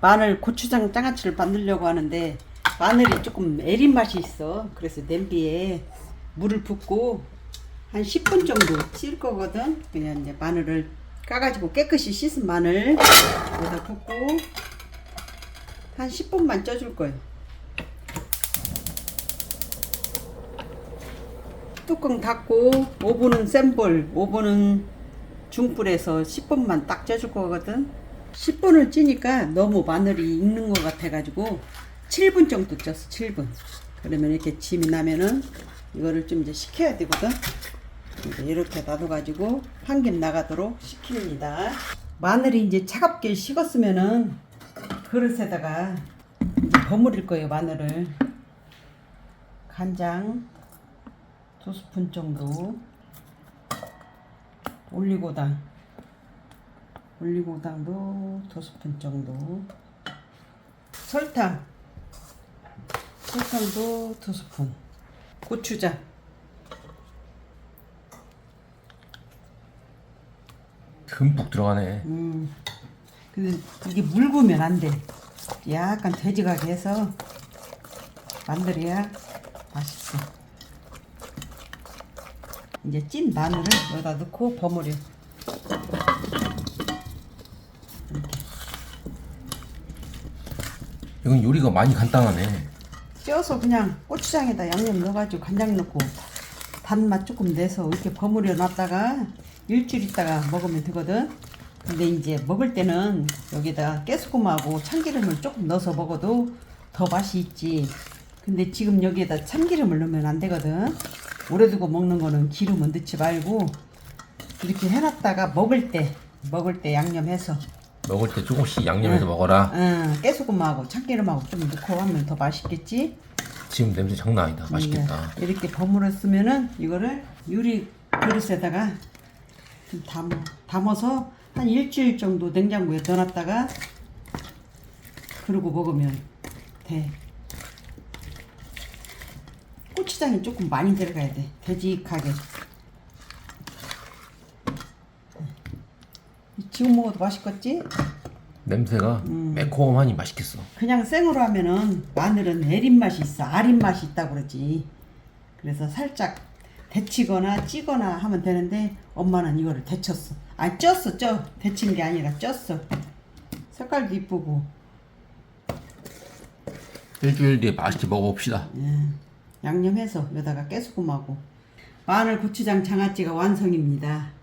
마늘 고추장 장아찌를 만들려고 하는데 마늘이 조금 애린 맛이 있어. 그래서 냄비에 물을 붓고 한 10분 정도 찔 거거든. 그냥 이제 마늘을 까가지고 깨끗이 씻은 마늘 여기다 붓고 한 10분만 쪄줄 거예요. 뚜껑 닫고 오븐은 센 불, 오븐은 중불에서 10분만 딱 쪄줄 거거든. 10분을 찌니까 너무 마늘이 익는 것 같아가지고 7분 정도 쪘어. 7분. 그러면 이렇게 짐이 나면은 이거를 좀 이제 식혀야 되거든. 이렇게 놔둬가지고 한 김 나가도록 식힙니다. 마늘이 이제 차갑게 식었으면은 그릇에다가 버무릴 거예요 마늘을. 간장 두 스푼 정도 올리고당 올리고당도 두 스푼 정도. 설탕. 설탕도 두 스푼 고추장. 듬뿍 들어가네. 음. 근데 이게 묽으면 안 돼. 약간 돼지가게 해서 만들어야 맛있어. 이제 찐 마늘을 여기다 넣고 버무려 이건 요리가 많이 간단하네. 쪄서 그냥 고추장에다 양념 넣어가지고 간장 넣고 단맛 조금 내서 이렇게 버무려 놨다가 일주일 있다가 먹으면 되거든. 근데 이제 먹을 때는 여기다 깨소금하고 참기름을 조금 넣어서 먹어도 더 맛이 있지. 근데 지금 여기에다 참기름을 넣으면 안 되거든. 오래 두고 먹는 거는 기름은 넣지 말고 이렇게 해놨다가 먹을 때 먹을 때 양념해서 먹을 때 조금씩 양념해서 먹어라. 응, 깨소금하고 참기름하고 좀 넣고 하면 더 맛있겠지. 지금 냄새 장난 아니다. 맛있겠다. 네, 이렇게 버무렸으면은 이거를 유리 그릇에다가 좀 담, 담아서 한 일주일 정도 냉장고에 넣어놨다가 그러고 먹으면 돼. 고추장이 조금 많이 들어가야 돼. 되직하게. 지금 먹어도 맛있겠지? 냄새가 음. 매콤하니 맛있겠어. 그냥 생으로 하면은 마늘은 애린 맛이 있어 아린 맛이 있다고 그러지 그래서 살짝 데치거나 찌거나 하면 되는데 엄마는 이거를 데쳤어 아 쪘어 쪄 데친 게 아니라 쪘어 색깔도 이쁘고 일주일 뒤에 맛있게 먹어봅시다. 예, 양념해서 여기다가 깨소금하고 마늘 고추장 장아찌가 완성입니다